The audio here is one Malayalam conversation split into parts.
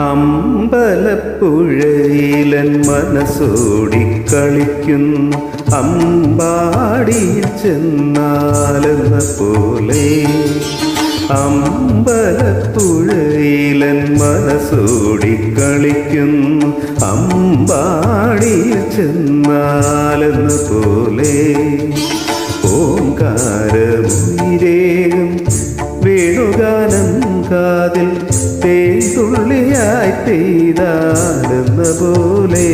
അമ്പലപ്പുഴയിലൻ മനസ്സോടി കളിക്കുന്നു. അമ്പാടിയിൽ ചെന്നാലെന്ന പോലെ അമ്പലപ്പുഴയിലൻ മനസ്സോടി കളിക്കുന്നു. അമ്പാടിയിൽ ചെന്നാലെന്ന പോലെ ഓംകാരമുയിരേകും വേണുഗാനം കാതിൽ തേതുള്ളിയായി പെയ്താടുന്ന പോലെ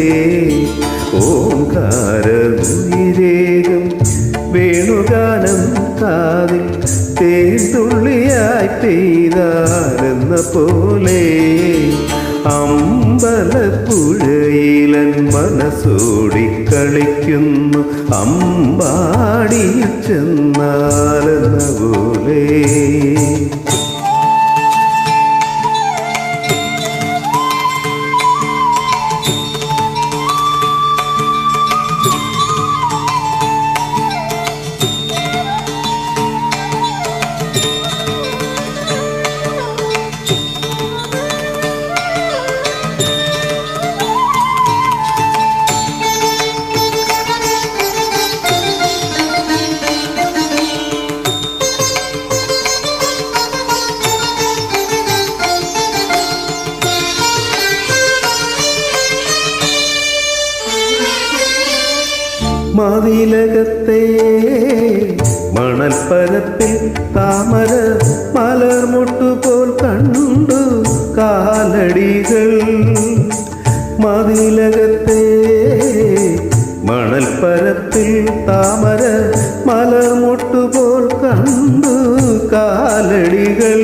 ഓംകാരമുയിരേകും വേണുഗാനം കാതിൽ തേതുള്ളിയായി പെയ്താടുന്ന പോലെ അമ്പലപ്പുഴയിലൻ മനസ്സോടി കളിക്കുന്നു. അമ്പാടി ചെന്നാലെന്ന പോലെ മതിലകത്തെ മണൽപ്പരപ്പിൽ താമര മലർമുട്ടുപോൽ കണ്ടു കാലടികൾ. മതിലകത്തെ മണൽപ്പരപ്പിൽ താമര മലർമുട്ടുപോൽ കണ്ടു കാലടികൾ.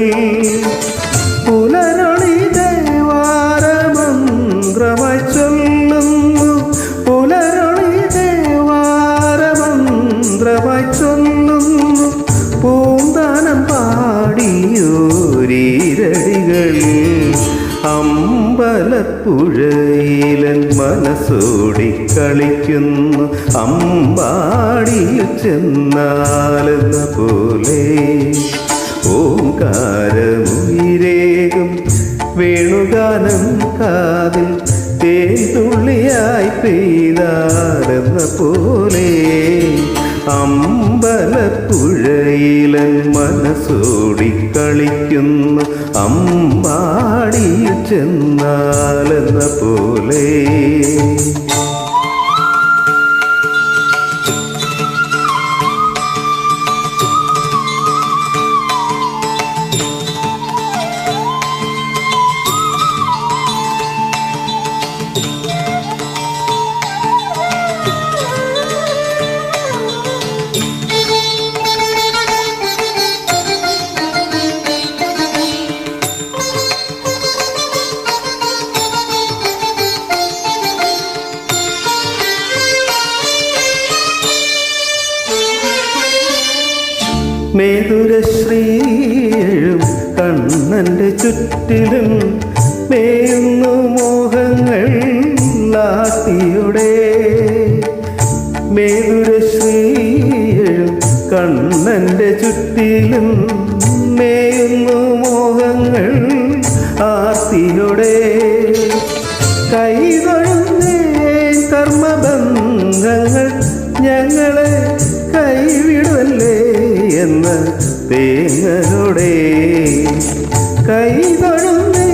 അമ്പലപ്പുഴയിലൻ മനസ്സോടി കളിക്കുന്നു. അമ്പാടിയിൽ ചെന്നാലെന്ന പോലെ ഓംകാരമുയിരേകും. വേണുഗാനം കാതിൽ തേതുള്ളിയായി പെയ്താരെന്ന പോലെ അമ്പലപ്പുഴയിലൻ മനസ്സോടി കളിക്കുന്നു. അമ്പാടിയിൽ ചെന്നാലെന്ന പോലെ മേതുരശ്രീയും കണ്ണന്റെ ചുറ്റിലും മേയുന്നു മോഹങ്ങൾ ലാത്തിയുടെ. മേതുരശ്രീയും കണ്ണന്റെ ചുറ്റിലും മേയുന്നു മോഹങ്ങൾ ആർത്തിയുടെ. കൈതൊഴുന്നേ കർമ്മബന്ധങ്ങൾ ഞങ്ങളെ കൈവിടല്ലേ എന്ന തേങ്ങളുടെ കൈതൊഴുന്നേ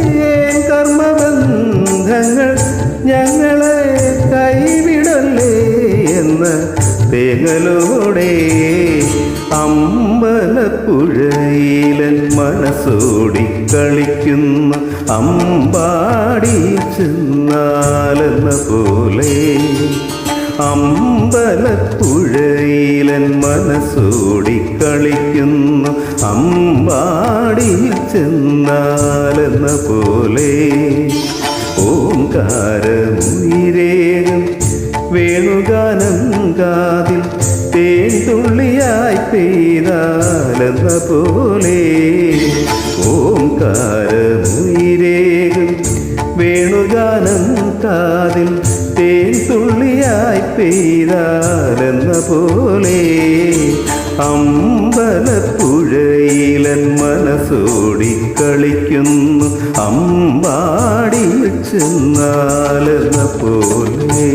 കർമ്മബന്ധങ്ങൾ ഞങ്ങളെ കൈവിടല്ലേ എന്ന തേങ്ങലോടെ അമ്പലപ്പുഴയിലൻ മനസ്സോടി കളിക്കുന്ന അമ്പാടി ചെന്നാലെന്ന പോലെ അമ്പലപ്പുഴയിലൻ മനസ്സോടി കളിക്കുന്നു. അമ്പാടി ചെന്നാലെന്ന പോലെ വേണുഗാനം കാതിൽ തേൻതുള്ളിയായി പെയ്താലെന്ന പോലെ ഓംകാരമുയിരേകും വേണുഗാനം കാതിൽ പെയ്താലെന്ന പോലെ അമ്പലപ്പുഴയിലൻ മനസ്സോടി കളിക്കുന്നു. അമ്പാടി ചെന്നാലെന്ന പോലെ